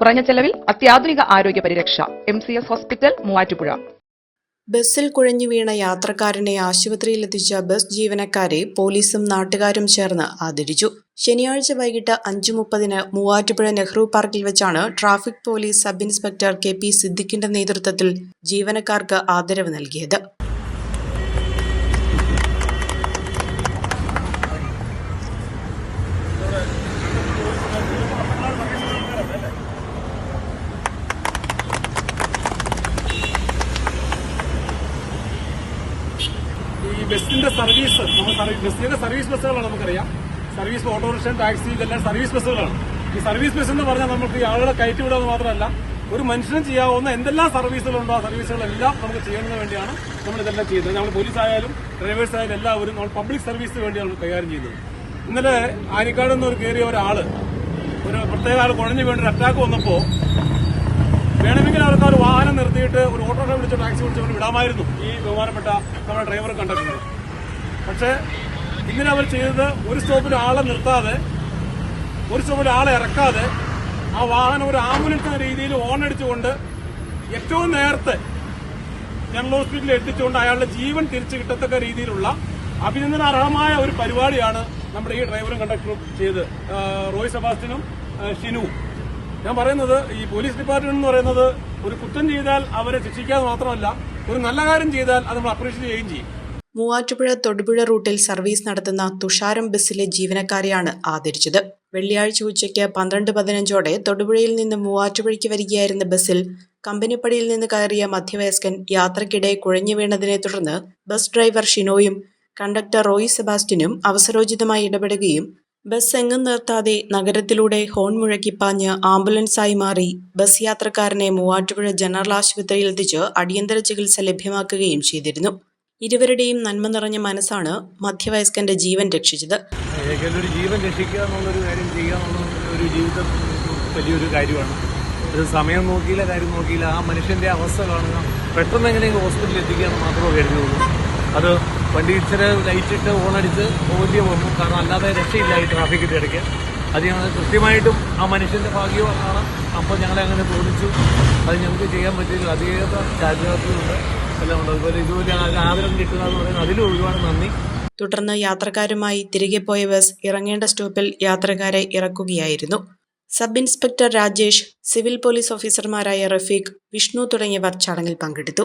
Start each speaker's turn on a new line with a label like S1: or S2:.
S1: കുറഞ്ഞ ചെലവിൽ അത്യാധുനിക ആരോഗ്യ പരിരക്ഷ. M C S hospital Muvattupuzha.
S2: ബസ്സിൽ കുഴഞ്ഞു വീണ യാത്രക്കാരനെ ആശുപത്രിയിലെത്തിച്ച ബസ് ജീവനക്കാരെ പോലീസും നാട്ടുകാരും ചേർന്ന് ആദരിച്ചു. ശനിയാഴ്ച വൈകിട്ട് അഞ്ചു മുപ്പതിന് മൂവാറ്റുപുഴ നെഹ്റു പാർക്കിൽ വെച്ചാണ് traffic police sub inspector K P സിദ്ദിഖിന്റെ നേതൃത്വത്തിൽ ജീവനക്കാർക്ക് ആദരവ് നൽകിയത്.
S3: ബസ്സിന്റെ സർവീസ് നമ്മൾ ബസ്സിന്റെ സർവീസ് ബസ്സുകളാണ് നമുക്കറിയാം. സർവീസ് ഓട്ടോറിക്ഷ ടാക്സി ഇതെല്ലാം സർവീസ് ബസ്സുകളാണ്. ഈ സർവീസ് ബസ് എന്ന് പറഞ്ഞാൽ നമുക്ക് ഈ ആളുകളെ കയറ്റി വിടാന്ന് മാത്രമല്ല ഒരു മനുഷ്യനും ചെയ്യാവുന്ന എന്തെല്ലാം സർവീസുകളുണ്ടോ ആ സർവീസുകളെല്ലാം നമുക്ക് ചെയ്യുന്നതിന് വേണ്ടിയാണ് നമ്മൾ ഇതെല്ലാം ചെയ്യുന്നത്. നമ്മൾ പോലീസ് ആയാലും ഡ്രൈവേഴ്സ് ആയാലും എല്ലാവരും നമ്മൾ പബ്ലിക് സർവീസിന് വേണ്ടിയാണ് കൈകാര്യം ചെയ്യുന്നത്. ഇന്നലെ ആനിക്കാട് നിന്ന് ഒരു കയറിയ ഒരാൾ ഒരു പ്രത്യേക ആൾ കുഴഞ്ഞു വേണ്ടി ഒരു അറ്റാക്ക് വന്നപ്പോൾ വേണമെങ്കിൽ ആൾക്കാർ വാഹനം നിർത്തിയിട്ട് ടാക്സി വിളിച്ചോ കൊണ്ട് വിടാമായിരുന്നു. ഈ ബഹുമാനപ്പെട്ട നമ്മുടെ ഡ്രൈവർ കണ്ടിട്ടുണ്ട് പക്ഷേ ഇങ്ങനെ അവർ ചെയ്തത് ഒരു സ്റ്റോപ്പിൽ ആളെ നിർത്താതെ ഒരു സ്റ്റോപ്പിൽ ആളെ ഇറക്കാതെ ആ വാഹനം ഒരു ആംബുലൻസ് എന്ന രീതിയിൽ ഓൺ അടിച്ചുകൊണ്ട് ഏറ്റവും നേരത്തെ ജനറൽ ഹോസ്പിറ്റലിൽ എത്തിച്ചുകൊണ്ട് അയാളുടെ ജീവൻ തിരിച്ചു കിട്ടത്തക്ക രീതിയിലുള്ള അഭിനന്ദനാർഹമായ ഒരു പരിപാടിയാണ് നമ്മുടെ ഈ ഡ്രൈവറും കണ്ടക്ടറും ചെയ്ത്. റോയ് സെബാസ്റ്റിനും ഷിനുവും. ഞാൻ പറയുന്നത് ഈ പോലീസ് ഡിപ്പാർട്ട്മെന്റ് എന്ന് പറയുന്നത് ഒരു കുറ്റം ചെയ്താൽ അവരെ ശിക്ഷിക്കാതെ മാത്രമല്ല ഒരു നല്ല കാര്യം ചെയ്താൽ അത് നമ്മൾ അപ്രീഷിയേറ്റ് ചെയ്യുകയും ചെയ്യും.
S2: മൂവാറ്റുപുഴ തൊടുപുഴ റൂട്ടിൽ സർവീസ് നടത്തുന്ന തുഷാരം ബസ്സിലെ ജീവനക്കാരെയാണ് ആദരിച്ചത്. വെള്ളിയാഴ്ച ഉച്ചയ്ക്ക് പന്ത്രണ്ട് പതിനഞ്ചോടെ തൊടുപുഴയിൽ നിന്ന് മൂവാറ്റുപുഴയ്ക്ക് വരികയായിരുന്ന ബസ്സിൽ കമ്പനിപ്പടിയിൽ നിന്ന് കയറിയ മധ്യവയസ്കൻ യാത്രക്കിടെ കുഴഞ്ഞു വീണതിനെ തുടർന്ന് ബസ് ഡ്രൈവർ ഷിനോയും കണ്ടക്ടർ റോയ് സെബാസ്റ്റിനും അവസരോചിതമായി ഇടപെടുകയും ബസ് എങ്ങും നിർത്താതെ നഗരത്തിലൂടെ ഹോൺ മുഴക്കിപ്പാഞ്ഞ് ആംബുലൻസായി മാറി. ബസ് യാത്രക്കാരനെ മൂവാറ്റുപുഴ ജനറൽ ആശുപത്രിയിൽ എത്തിച്ച് അടിയന്തര ചികിത്സ ലഭ്യമാക്കുകയും ചെയ്തിരുന്നു. ഇരുവരുടെയും നന്മ നിറഞ്ഞ മനസ്സാണ് മധ്യവയസ്കന്റെ ജീവൻ രക്ഷിച്ചത്.
S4: ഒരു സമയം നോക്കിയില്ല കാര്യം നോക്കിയില്ല. ആ മനുഷ്യന്റെ അവസ്ഥ കാണുക. പെട്ടെന്ന് എങ്ങനെയെങ്കിലും ഹോസ്പിറ്റലിൽ എത്തിക്കുക മാത്രമേ കരുതുള്ളൂ അത് വണ്ടി ഇച്ചിരി ലൈറ്റിട്ട് ഓണടിച്ച് ഓടിയ വന്നു. കാരണം അല്ലാതെ രക്ഷയില്ല ഈ ട്രാഫിക്കിന്റെ ഇടയ്ക്ക്. അത് ഞങ്ങൾ കൃത്യമായിട്ടും ആ മനുഷ്യന്റെ ഭാഗ്യമാണ് അപ്പോൾ ഞങ്ങളെ അങ്ങനെ തോന്നിച്ചു അത് ഞങ്ങൾക്ക് ചെയ്യാൻ പറ്റിയില്ല അതീത ജാഗ്രതയുണ്ട് എല്ലാം ഉണ്ട്. അതുപോലെ ഇതുപോലെ ആദരം കിട്ടുക എന്ന് പറയുന്നത് അതിലും ഒരുപാട് നന്ദി.
S2: തുടർന്ന് യാത്രക്കാരുമായി തിരികെ പോയ ബസ് ഇറങ്ങേണ്ട സ്റ്റോപ്പിൽ യാത്രക്കാരെ ഇറക്കുകയായിരുന്നു. Sub inspector Rajesh civil police ഓഫീസർമാരായ റഫീഖ് വിഷ്ണു തുടങ്ങിയവർ ചടങ്ങിൽ പങ്കെടുത്തു.